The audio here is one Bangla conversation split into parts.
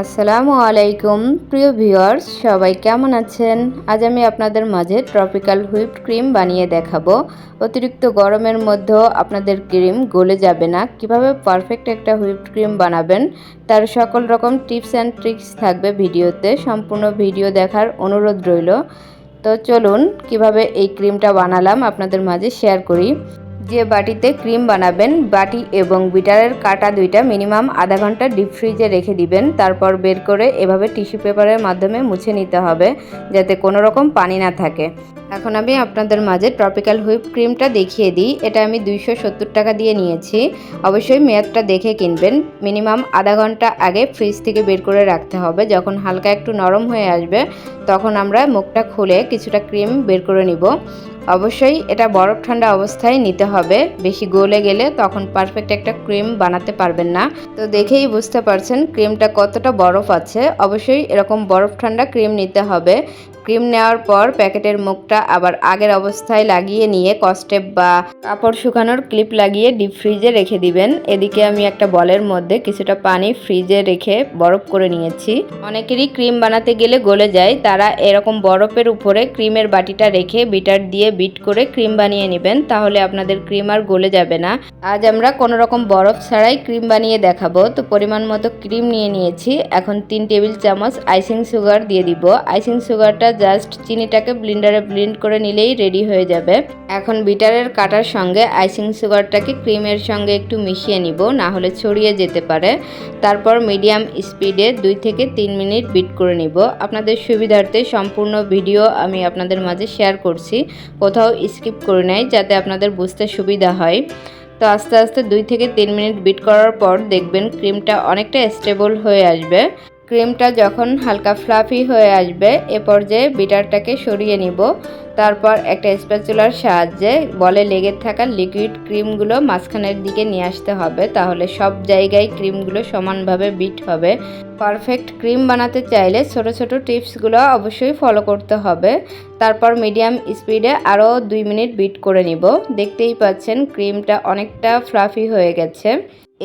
আসসালামু আলাইকুম, প্রিয় ভিউয়ার্স, সবাই কেমন আছেন? আজ আমি আপনাদের মাঝে ট্রপিক্যাল হুইপড ক্রিম বানিয়ে দেখাবো। অতিরিক্ত গরমের মধ্যেও আপনাদের ক্রিম গলে যাবে না। কীভাবে পারফেক্ট একটা হুইপড ক্রিম বানাবেন, তার সকল রকম টিপস অ্যান্ড ট্রিক্স থাকবে ভিডিওতে। সম্পূর্ণ ভিডিও দেখার অনুরোধ রইল। তো চলুন, কীভাবে এই ক্রিমটা বানালাম আপনাদের মাঝে শেয়ার করি। যে বাটিতে ক্রিম বানাবেন, বাটি এবং বিটারের কাটা দুইটা মিনিমাম আধা ঘণ্টা ডিপ ফ্রিজে রেখে দিবেন। তারপর বের করে এভাবে টিস্যু পেপারের মাধ্যমে মুছে নিতে হবে, যাতে কোনো রকম পানি না থাকে। এখন আমি আপনাদের মাঝে ট্রপিক্যাল হুইপ ক্রিমটা দেখিয়ে দিই। এটা আমি দুইশো সত্তর টাকা দিয়ে নিয়েছি। অবশ্যই মেয়াদটা দেখে কিনবেন। মিনিমাম আধা ঘণ্টা আগে ফ্রিজ থেকে বের করে রাখতে হবে। যখন হালকা একটু নরম হয়ে আসবে, তখন আমরা মুখটা খুলে কিছুটা ক্রিম বের করে নিব। অবশ্যই এটা বরফ ঠান্ডা অবস্থায় নিতে হবে। বেশি গলে গেলে তখন পারফেক্ট একটা ক্রিম বানাতে পারবেন না। তো দেখেই বুঝতে পারছেন ক্রিমটা কতটা বরফ আছে। অবশ্যই এরকম বরফ ঠান্ডা ক্রিম নিতে হবে। ক্রিম নেওয়ার পর প্যাকেটের মুখটা আবার আগের অবস্থায় লাগিয়ে নিয়ে কস্টেপ বা কাপড় শুকানোর ক্লিপ লাগিয়ে ডিপ ফ্রিজে রেখে দিবেন। এদিকে আমি একটা বলের মধ্যে কিছুটা পানি ফ্রিজে রেখে বরফ করে নিয়েছি। অনেকেরই ক্রিম বানাতে গেলে গলে যায়, তারা এরকম বরফের উপরে ক্রিমের বাটিটা রেখে বিটার দিয়ে বিট করে ক্রিম বানিয়ে নেবেন, তাহলে আপনাদের ক্রিম আর গলে যাবে না। আজ আমরা কোনো রকম বরফ ছাড়াই ক্রিম বানিয়ে দেখাবো। তো পরিমাণ মতো ক্রিম নিয়ে নিয়েছি। এখন তিন টেবিল চামচ আইসিং সুগার দিয়ে দিব। আইসিং সুগারটা জাস্ট চিনিটাকে ব্লিন্ডারে ব্লিন্ড করে নিলেই রেডি হয়ে যাবে। এখন বিটারের কাটার সঙ্গে আইসিং সুগারটাকে ক্রিমের সঙ্গে একটু মিশিয়ে নিব, না হলে ছড়িয়ে যেতে পারে। তারপর মিডিয়াম স্পিডে দুই থেকে তিন মিনিট বিট করে নিব। আপনাদের সুবিধার্থে সম্পূর্ণ ভিডিও আমি আপনাদের মাঝে শেয়ার করছি। কোথাও স্কিপ করে নেয় যাতে আপনাদের বুঝতে সুবিধা হয়। তো আস্তে আস্তে দুই থেকে তিন মিনিট বিট করার পর দেখবেন ক্রিমটা অনেকটা স্টেবল হয়ে আসবে। ক্রিমটা যখন হালকা ফ্লাফি হয়ে আসবে, এ পর্যায়ে বিটারটাকে সরিয়ে নিব। তারপর একটা স্প্যাচুলার সাহায্যে বলে লেগে থাকা লিকুইড ক্রিমগুলো মাঝখানের দিকে নিয়ে আসতে হবে, তাহলে সব জায়গায় ক্রিমগুলো সমানভাবে বিট হবে। পারফেক্ট ক্রিম বানাতে চাইলে ছোট ছোট টিপসগুলো অবশ্যই ফলো করতে হবে। তারপর মিডিয়াম স্পিডে আরও দুই মিনিট বিট করে নিব। দেখতেই পাচ্ছেন ক্রিমটা অনেকটা ফ্লাফি হয়ে গেছে।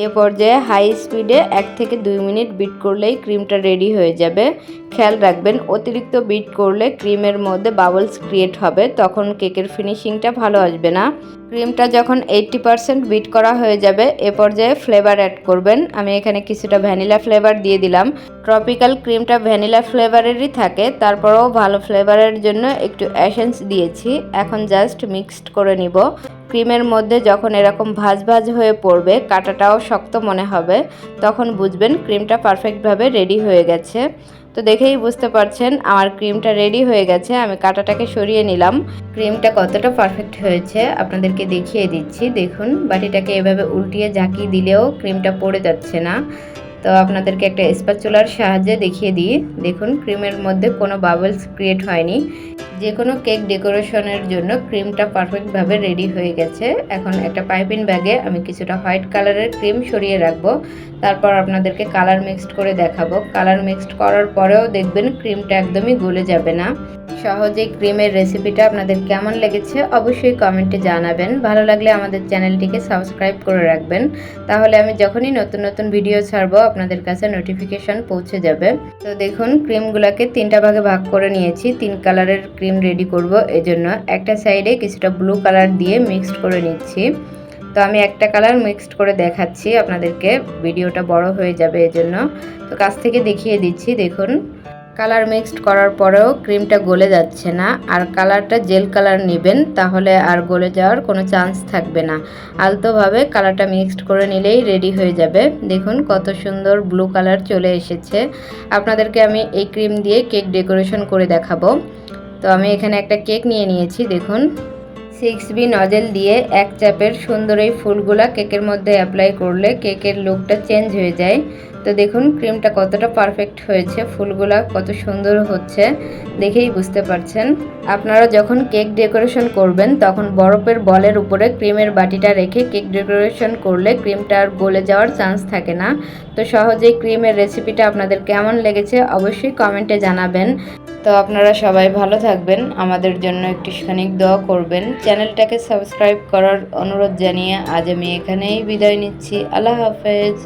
এ পর্যায়ে হাই স্পিডে এক থেকে দুই মিনিট বিট করলেই ক্রিমটা রেডি হয়ে যাবে। খেয়াল রাখবেন, অতিরিক্ত বিট করলে ক্রিমের মধ্যে বাবলস ক্রিয়েট হবে, তখন কেকের ফিনিশিংটা ভালো আসবে না। ক্রিমটা যখন এইট্টি পারসেন্ট বিট করা হয়ে যাবে, এ পর্যায়ে ফ্লেভার অ্যাড করবেন। আমি এখানে কিছুটা ভ্যানিলা ফ্লেভার দিয়ে দিলাম। ট্রপিক্যাল ক্রিমটা ভ্যানিলা ফ্লেভারেরই থাকে, তারপরেও ভালো ফ্লেভারের জন্য একটু অ্যাসেন্স দিয়েছি। এখন জাস্ট মিক্সড করে নিব। ক্রিমের মধ্যে যখন এরকম ভাজ ভাজ হয়ে পড়বে, কাটাটাও শক্ত মনে হবে, তখন বুঝবেন ক্রিমটা পারফেক্টভাবে রেডি হয়ে গেছে। তো দেখেই বুঝতে পারছেন, আমার ক্রিমটা রেডি হয়ে গেছে, আমি কাটাটাকে সরিয়ে নিলাম। ক্রিমটা কতটা পারফেক্ট হয়েছে আপনাদেরকে দেখিয়ে দিচ্ছি। দেখুন, বাটিটাকে এভাবে উল্টিয়ে ঝাঁকিয়ে দিলেও ক্রিমটা পড়ে যাচ্ছে না। তো আপনাদেরকে একটা স্প্যাচুলার সাহায্যে দেখিয়ে দিই। দেখুন, ক্রিমের মধ্যে কোনো বাবলস ক্রিয়েট হয়নি। যে কোনো কেক ডেকোরেশনের জন্য ক্রিমটা পারফেক্টভাবে রেডি হয়ে গেছে। এখন একটা পাইপিন ব্যাগে আমি কিছুটা হোয়াইট কালারের ক্রিম সরিয়ে রাখব। তারপর আপনাদেরকে কালার মিক্সড করে দেখাবো। কালার মিক্সড করার পরেও দেখবেন ক্রিমটা একদমই গলে যাবে না। সহজে ক্রিমের রেসিপিটা আপনাদের কেমন লেগেছে অবশ্যই কমেন্টে জানাবেন। ভালো লাগলে আমাদের চ্যানেলটিকে সাবস্ক্রাইব করে রাখবেন। তাহলে আমি যখনই নতুন নতুন ভিডিও ছাড়বো, আপনাদের কাছে নোটিফিকেশন পৌঁছে যাবে। তো দেখুন, ক্রিমগুলোকে তিনটা ভাগে ভাগ করে নিয়েছি। তিন কালারের ক্রিম রেডি করব এজন্য একটা সাইডে কিছুটা ব্লু কালার দিয়ে মিক্সড করে নিচ্ছি। তো আমি একটা কালার মিক্সড করে দেখাচ্ছি, আপনাদেরকে ভিডিওটা বড় হয়ে যাবে এজন্য। তো কাছ থেকে দেখিয়ে দিচ্ছি, দেখুন। কালার মিক্সড করার পরেও ক্রিমটা গলে যাচ্ছে না, আর কালারটা জেল কালার নেবেন, তাহলে আর গলে যাওয়ার কোনো চান্স থাকবে না। আলতোভাবে কালারটা মিক্সড করে নিলেই রেডি হয়ে যাবে। দেখুন কত সুন্দর ব্লু কালার চলে এসেছে। আপনাদেরকে আমি এই ক্রিম দিয়ে কেক ডেকোরেশন করে দেখাবো। তো আমি এখানে একটা কেক নিয়ে নিয়েছি, দেখুন। সিক্স বি নজেল দিয়ে এক চাপের সুন্দর এই ফুলগুলা কেকের মধ্যে অ্যাপ্লাই করলে কেকের লুকটা চেঞ্জ হয়ে যায়। তো দেখুন ক্রিমটা কতটা পারফেক্ট হয়েছে, ফুলগুলা কত সুন্দর হচ্ছে, দেখেই বুঝতে পারছেন। আপনারা যখন কেক ডেকোরেশন করবেন, তখন বরফের বলের উপরে ক্রিমের বাটিটা রেখে কেক ডেকোরেশন করলে ক্রিমটা আর গলে যাওয়ার চান্স থাকে না। তো সহজেই ক্রিমের রেসিপিটা আপনাদের কেমন লেগেছে, অবশ্যই কমেন্টে জানাবেন। তো আপনারা সবাই ভালো থাকবেন, আমাদের জন্য একটু খানিক দোয়া করবেন। চ্যানেলটাকে সাবস্ক্রাইব করার অনুরোধ জানিয়ে আজ আমি এখানেই বিদায় নিচ্ছি। আল্লাহ হাফেজ।